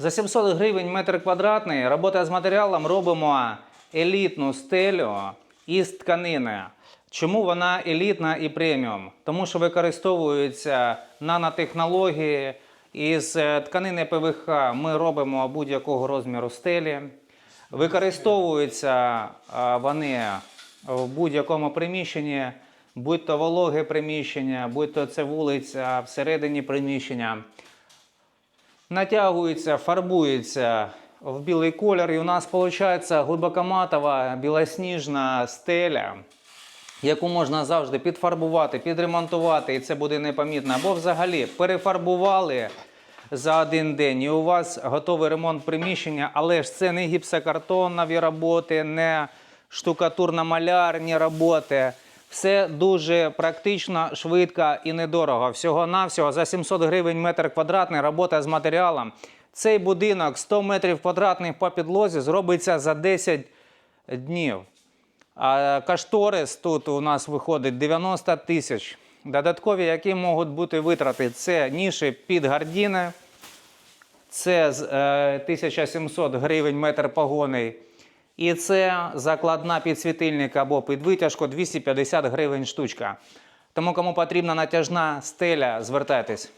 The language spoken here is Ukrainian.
За 700 гривень метр квадратний робота з матеріалом робимо елітну стелю із тканини. Чому вона елітна і преміум? Тому що використовуються нанотехнології. Із е, тканини ПВХ ми робимо будь-якого розміру стелі. Використовуються е, вони в будь-якому приміщенні, будь то вологе приміщення, будь то це вулиця всередині приміщення натягується, фарбується в білий колір, і у нас виходить глибокоматова білосніжна стеля, яку можна завжди підфарбувати, підремонтувати, і це буде непомітно. Або взагалі перефарбували за один день, і у вас готовий ремонт приміщення, але ж це не гіпсокартонові роботи, не штукатурно-малярні роботи. Все дуже практично, швидко і недорого. Всього-навсього за 700 гривень метр квадратний робота з матеріалом. Цей будинок 100 метрів квадратних по підлозі зробиться за 10 днів. А кашторис тут у нас виходить 90 тисяч. Додаткові, які можуть бути витрати, це ніші під гардіни, це е, 1700 гривень метр погоний. І це закладна під світильник або під витяжку 250 гривень штучка. Тому кому потрібна натяжна стеля, звертайтесь.